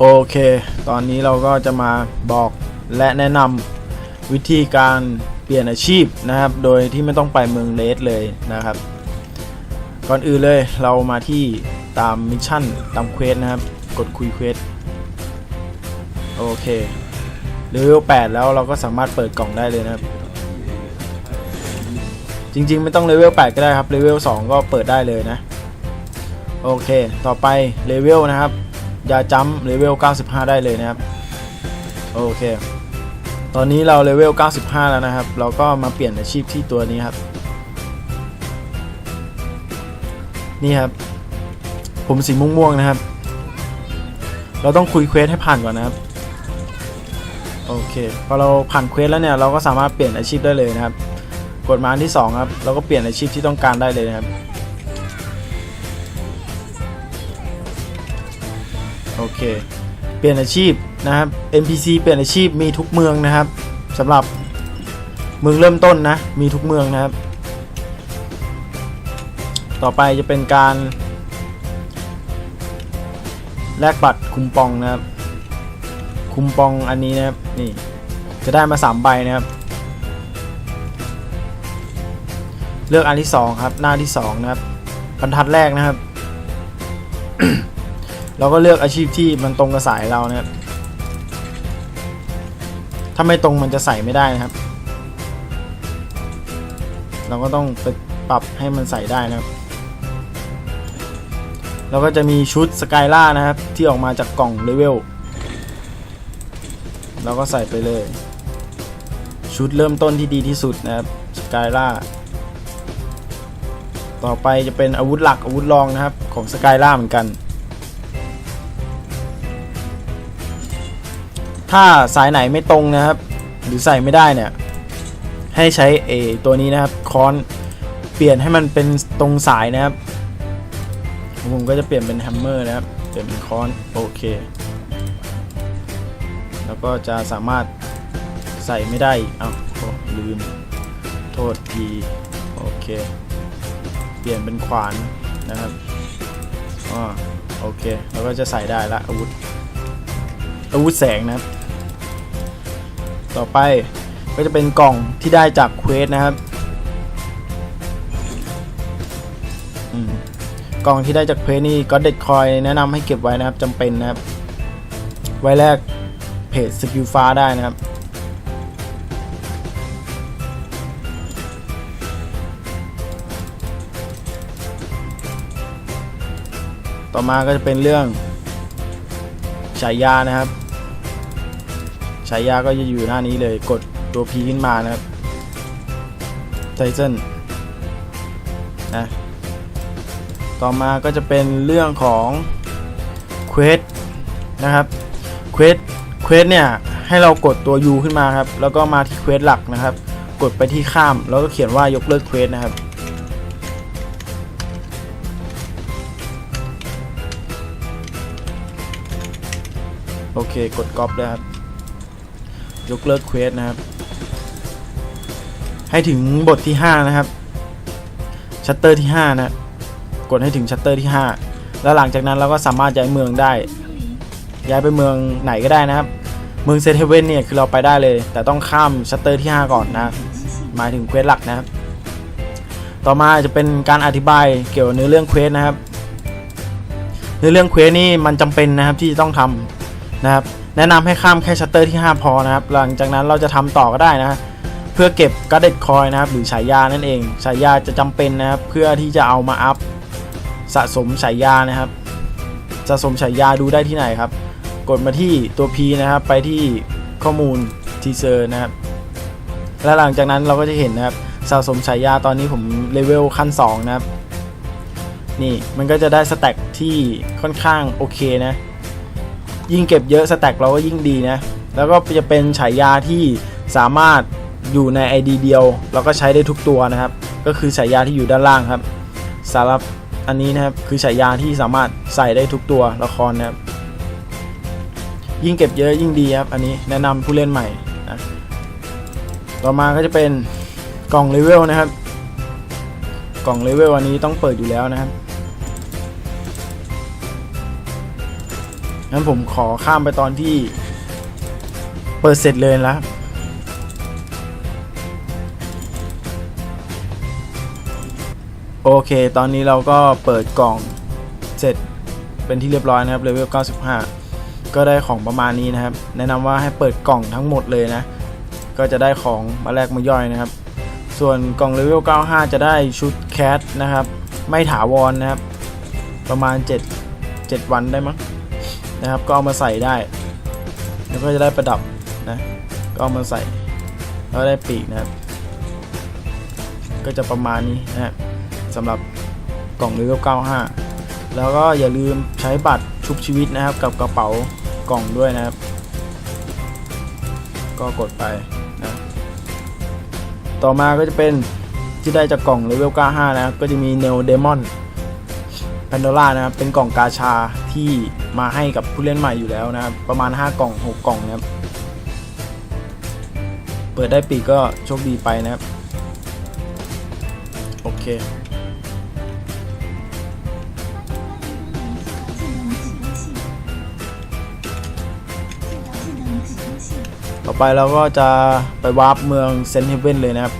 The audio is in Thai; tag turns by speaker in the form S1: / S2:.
S1: โอเค ตอนนี้เราก็จะมาบอกและแนะนำวิธีการเปลี่ยนอาชีพนะครับ โดยที่ไม่ต้องไปเมืองเลสเลยนะครับ ก่อนอื่นเลยเรามาที่ตามมิชชั่นตามเควสนะครับ กดคุยเควสโอเคเลเวล8แล้วเราก็สามารถเปิดกล่องได้เลยนะครับ จริงๆไม่ต้องเลเวล8ก็ได้ครับเลเวล2ก็เปิดได้เลยนะ โอเค ต่อไปเลเวลนะครับ ยาจัมเลเวล 95 ได้เลยนะครับ โอเค ตอนนี้เราเลเวล 95 แล้วนะครับ เราก็มาเปลี่ยนอาชีพที่ตัวนี้ครับ นี่ครับ ผมสีม่วงๆนะครับ เราต้องคุยเควสให้ผ่านก่อนนะครับ โอเค พอเราผ่านเควสแล้วเนี่ย เราก็สามารถเปลี่ยนอาชีพได้เลยนะครับ กดมาอันที่สองครับ เราก็เปลี่ยนอาชีพที่ต้องการได้เลยนะครับ โอเค เปลี่ยนอาชีพนะครับ NPC เปลี่ยนอาชีพมีทุกเมืองนะครับสำหรับเมืองเริ่มต้นนะ มีทุกเมืองนะครับ ต่อไปจะเป็นการ แลกบัตรคุมปองนะครับ คุมปองอันนี้นะครับ นี่ จะได้มา3ใบนะครับ เลือกอันที่2ครับ หน้าที่2นะครับบรรทัดแรกนะครับ เราก็เลือกอาชีพที่มันตรงกับสายเรานะครับถ้าไม่ตรงมันจะใส่ไม่ได้นะครับ เราก็ต้องไปปรับให้มันใส่ได้นะครับ เราก็จะมีชุดสกายล่านะครับ ที่ออกมาจากกล่องเลเวลเราก็ใส่ไปเลย ชุดเริ่มต้นที่ดีที่สุดนะครับสกายล่าต่อไปจะเป็นอาวุธหลักอาวุธรองนะครับ ของสกายล่าเหมือนกัน ถ้าสายไหนไม่ตรงนะครับ หรือใส่ไม่ได้เนี่ย ให้ใช้เอตัวนี้นะครับค้อนเปลี่ยนให้มันเป็นตรงสายนะครับ ผมก็จะเปลี่ยนเป็นแฮมเมอร์นะครับ เปลี่ยนเป็นค้อนโอเค แล้วก็จะสามารถใส่ไม่ได้เอ้าลืม โทษทีโอเค เปลี่ยนเป็นขวานนะครับอ๋อโอเค แล้วก็จะใส่ได้ละอาวุธอาวุธแสงนะครับ ต่อไปก็จะเป็นกล่องที่ได้จากเควสนะครับกล่องที่ได้จากเควสนี่ก็เด็ดคอยแนะนำให้เก็บไว้นะครับจำเป็นนะครับ ไว้แรกเพจสกิลฟ้าได้นะครับ ต่อมาก็จะเป็นเรื่องฉายานะครับ ฉายาก็จะอยู่หน้านี้เลยกดตัว P ขึ้นมานะครับไทเซนนะต่อมาก็จะเป็นเรื่องของเควสนะครับเควสเควสเนี่ยให้เรากดตัว U ขึ้นมาครับ แล้วก็มาที่เควสหลักนะครับ กดไปที่ข้าม แล้วก็เขียนว่ายกเลิกเควสนะครับ โอเค กดก๊อปนะครับ ยกเลิกเควสนะครับ ให้ถึงบทที่ 5 นะครับ ชัตเตอร์ที่ 5 นะ กดให้ถึงชัตเตอร์ที่ 5 แล้วหลังจากนั้นเราก็สามารถย้ายเมืองได้ ย้ายไปเมืองไหนก็ได้นะครับ เมืองเซเทเวนเนี่ยคือเราไปได้เลย แต่ต้องข้ามชัตเตอร์ที่ 5 ก่อนนะหมายถึงเควสหลักนะครับ ต่อมาจะเป็นการอธิบายเกี่ยวกับเนื้อเรื่องเควสนะครับ เนื้อเรื่องเควสนี่มันจำเป็นนะครับที่จะต้องทำ นะครับแนะนำให้ข้ามแค่ชัตเตอร์ที่ 5 พอนะครับ หลังจากนั้นเราจะทำต่อก็ได้นะเพื่อเก็บกร์ดเด็ดคอยนะครับ หรือฉายานั่นเองฉายาจะจำเป็นนะครับ เพื่อที่จะเอามาอัพสะสมฉายานะครับ สะสมฉายาดูได้ที่ไหนครับ กดมาที่ตัว P นะครับ ไปที่ข้อมูลทีเซอร์นะครับ และหลังจากนั้นเราก็จะเห็นนะครับสะสมฉายาตอนนี้ผมเลเวลขั้น 2 นะครับ นี่มันก็จะได้สแต็กที่ค่อนข้างโอเคนะ ยิ่งเก็บเยอะสแต็กเราก็ยิ่งดีนะ แล้วก็จะเป็นฉายาที่สามารถอยู่ใน ID เดียวแล้วก็ใช้ได้ทุกตัวนะครับ ก็คือฉายาที่อยู่ด้านล่างครับสำหรับอันนี้นะครับคือฉายาที่สามารถใส่ได้ทุกตัวละครนะครับ ยิ่งเก็บเยอะยิ่งดีครับ อันนี้แนะนำผู้เล่นใหม่นะต่อมาก็จะเป็นกล่องเลเวลนะครับ กล่องเลเวลอันนี้ต้องเปิดอยู่แล้วนะครับ งั้นผมขอข้ามไปตอนที่เปิดเสร็จเลยล้วโอเค ตอนนี้เราก็เปิดกล่องเสร็จเป็นที่เรียบร้อยนะครับเลเวล 95 ก็ได้ของประมาณนี้นะครับ แนะนำว่าให้เปิดกล่องทั้งหมดเลยนะ ก็จะได้ของมาแลกมาย่อยนะครับ ส่วนกล่องเลเวล 95 จะได้ชุดแคทนะครับ ไม่ถาวรนะครับ ประมาณ 7 7 วันได้มั้ง นะครับ ก็เอามาใส่ได้ แล้วก็จะได้ประดับนะก็เอามาใส่ แล้วได้ปีกนะครับ ก็จะประมาณนี้นะครับสำหรับกล่องเลเวล95 แล้วก็อย่าลืมใช้บัตรชุบชีวิตนะครับ กับกระเป๋ากล่องด้วยนะครับ ก็กดไปนะต่อมาก็จะเป็นที่ได้จากกล่องเลเวล95 นะครับ ก็จะมี Neo Demon Pandora น แพนดอร่านะครับเป็นกล่องกาชาที่มาให้กับผู้เล่นใหม่อยู่แล้วนะครับ ประมาณ 5 กล่อง 6 กล่องนะครับ เปิดได้ปีก็โชคดีไปนะครับ โอเค ต่อไปเราก็จะไปวาร์ปเมืองเซนต์เฮเว่นเลยนะครับ